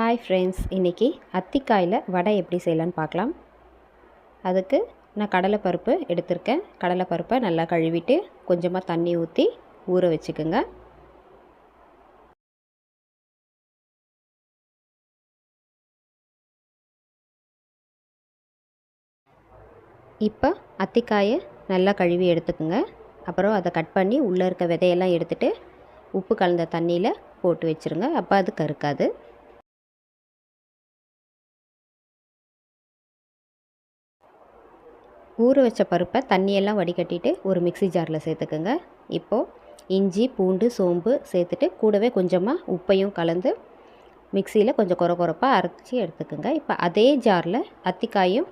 Hi friends இன்றைக்கி அத்திக்காயில் வடை எப்படி செய்யலான்னு பார்க்கலாம். அதுக்கு நான் கடலைப்பருப்பு எடுத்திருக்கேன். கடலைப்பருப்பை நல்லா கழுவிட்டு கொஞ்சமாக தண்ணி ஊற்றி ஊற வச்சுக்கோங்க. இப்போ அத்திக்காயை நல்லா கழுவி எடுத்துக்கோங்க. அப்புறம் அதை கட் பண்ணி உள்ளே இருக்க விதையெல்லாம் எடுத்துகிட்டு உப்பு கலந்த தண்ணியில் போட்டு வச்சுருங்க. அப்போ அது கருக்காது. ஊற வச்ச பருப்பை தண்ணியெல்லாம் வடிகட்டிட்டு ஒரு மிக்சி ஜாரில் சேர்த்துக்கோங்க. இப்போது இஞ்சி பூண்டு சோம்பு சேர்த்துட்டு கூடவே கொஞ்சமாக உப்பையும் கலந்து மிக்சியில் கொஞ்சம் குறை குறைப்பாக அரைச்சி எடுத்துக்கோங்க. இப்போ அதே ஜாரில் அத்திக்காயும்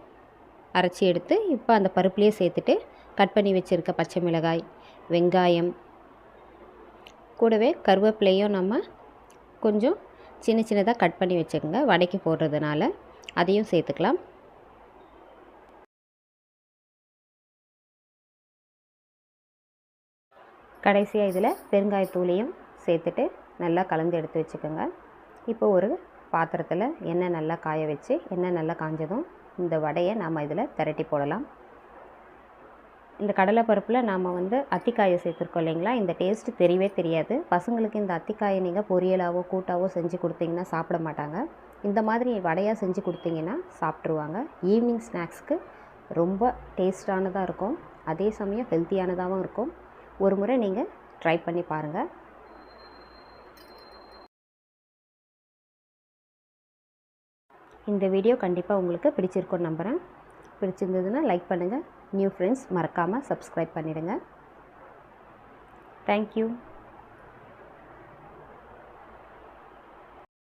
அரைச்சி எடுத்து இப்போ அந்த பருப்புலேயே சேர்த்துட்டு கட் பண்ணி வச்சுருக்க பச்சை மிளகாய் வெங்காயம் கூடவே கருவேப்பிலையும் நம்ம கொஞ்சம் சின்ன சின்னதாக கட் பண்ணி வச்சுக்கோங்க. வடைக்கு போடுறதுனால அதையும் சேர்த்துக்கலாம். கடைசியாக இதில் பெருங்காயத்தூளையும் சேர்த்துட்டு நல்லா கலந்து எடுத்து வச்சுக்கோங்க. இப்போ ஒரு பாத்திரத்தில் எண்ணெய் நல்லா காய வச்சு எண்ணெய் நல்லா காஞ்சதும் இந்த வடையை நாம் இதில் திரட்டி போடலாம். இந்த கடலைப்பருப்பில் நாம் வந்து அத்திக்காயை சேர்த்துருக்கோம் இல்லைங்களா? இந்த டேஸ்ட்டு தெரியவே தெரியாது. பசங்களுக்கு இந்த அத்திக்காயை நீங்கள் பொரியலாவோ கூட்டாவோ செஞ்சு கொடுத்தீங்கன்னா சாப்பிட மாட்டாங்க. இந்த மாதிரி வடையாக செஞ்சு கொடுத்தீங்கன்னா சாப்பிட்ருவாங்க ஈவினிங் ஸ்நாக்ஸ்க்கு ரொம்ப டேஸ்டானதாக இருக்கும். அதே சமயம் ஹெல்த்தியானதாகவும் இருக்கும். ஒரு முறை நீங்கள் ட்ரை பண்ணி பாருங்கள் இந்த வீடியோ கண்டிப்பாக உங்களுக்கு பிடிச்சிருக்கும்னு நம்புகிறேன் பிடிச்சிருந்ததுன்னா லைக் பண்ணுங்கள் நியூ ஃப்ரெண்ட்ஸ் மறக்காமல் சப்ஸ்கிரைப் பண்ணிவிடுங்க தேங்க்யூ